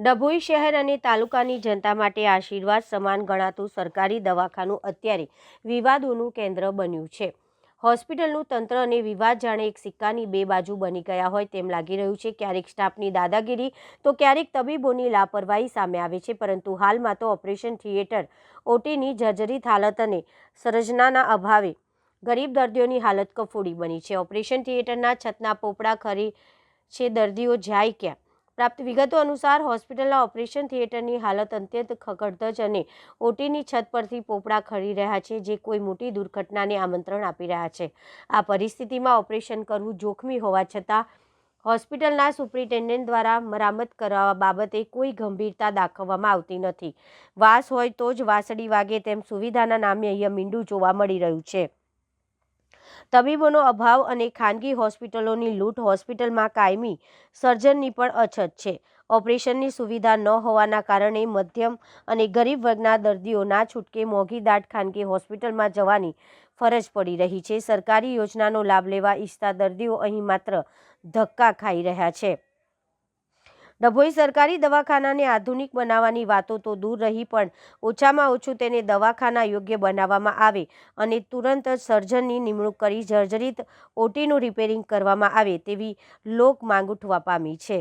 ડભોઈ શહેર અને તાલુકાની જનતા માટે આશીર્વાદ સમાન ગણાતું સરકારી દવાખાનું અત્યારે વિવાદોનું કેન્દ્ર બન્યું છે. હોસ્પિટલનું તંત્ર અને વિવાદ જાણે એક સિક્કાની બે બાજુ બની ગયા હોય તેમ લાગી રહ્યું છે. ક્યારેક સ્ટાફની દાદાગીરી તો ક્યારેક તબીબોની લાપરવાહી સામે આવે છે, પરંતુ હાલમાં તો ઓપરેશન થિયેટર, ઓટીની જર્જરિત હાલત અને સર્જનાના અભાવે ગરીબ દર્દીઓની હાલત કફોડી બની છે. ઓપરેશન થિયેટરના છતના પોપડા ખરી છે, દર્દીઓ જાય ક્યાં? પ્રાપ્ત વિગતો અનુસાર હોસ્પિટલના ઓપરેશન થિયેટરની હાલત અત્યંત ખખડધજ અને ઓટીની છત પરથી પોપડા ખરી રહ્યા છે, જે કોઈ મોટી દુર્ઘટનાને આમંત્રણ આપી રહ્યા છે. આ પરિસ્થિતિમાં ઓપરેશન કરવું જોખમી હોવા છતાં, હોસ્પિટલના સુપ્રિન્ટેન્ડન્ટ દ્વારા મરામત કરાવવા બાબતે કોઈ ગંભીરતા દાખવવામાં આવતી નથી. વાસ હોય તો જ વાસળી વાગે તેમ સુવિધાના નામે અહીંયા મીંડું જોવા મળી રહ્યું છે. તબીબોનો અભાવ અને ખાનગી હોસ્પિટલોની લૂંટ હોસ્પિટલમાં કાયમી સર્જનની પણ અછત છે. ઓપરેશનની સુવિધા ન હોવાના કારણે મધ્યમ અને ગરીબ વર્ગના દર્દીઓ ના છૂટકે મોંઘી દાટ ખાનગી હોસ્પિટલમાં જવાની ફરજ પડી રહી છે. સરકારી યોજનાનો લાભ લેવા ઈચ્છતા દર્દીઓ અહીં માત્ર ધક્કા ખાઈ રહ્યા છે. ડભોઈ સરકારી દવાખાનાને આધુનિક બનાવવાની વાતો તો દૂર રહી, પણ ઓછામાં ઓછું તેને દવાખાના યોગ્ય બનાવવામાં આવે અને તુરંત જ સર્જનની નિમણૂક કરી જર્જરિત ઓટીનું રિપેરિંગ કરવામાં આવે તેવી લોક માંગ ઉઠવા પામી છે.